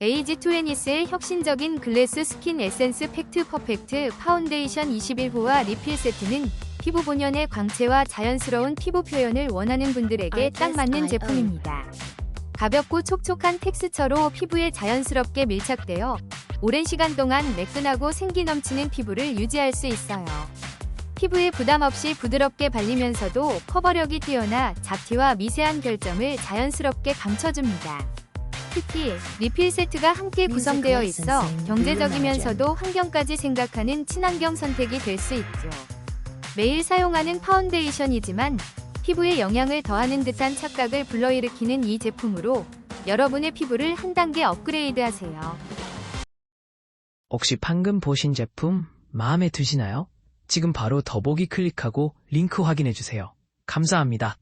에이지2애니스의 혁신적인 글래스 스킨 에센스 팩트 퍼펙트 파운데이션 21호와 리필 세트는 피부 본연의 광채와 자연스러운 피부 표현을 원하는 분들에게 딱 맞는 제품입니다. 가볍고 촉촉한 텍스처로 피부에 자연스럽게 밀착되어 오랜 시간 동안 매끈하고 생기 넘치는 피부를 유지할 수 있어요. 피부에 부담 없이 부드럽게 발리면서도 커버력이 뛰어나 잡티와 미세한 결점을 자연스럽게 감춰줍니다. 특히 리필 세트가 함께 구성되어 있어 경제적이면서도 환경까지 생각하는 친환경 선택이 될 수 있죠. 매일 사용하는 파운데이션이지만 피부에 영향을 더하는 듯한 착각을 불러일으키는 이 제품으로 여러분의 피부를 한 단계 업그레이드 하세요. 혹시 방금 보신 제품 마음에 드시나요? 지금 바로 더보기 클릭하고 링크 확인해 주세요. 감사합니다.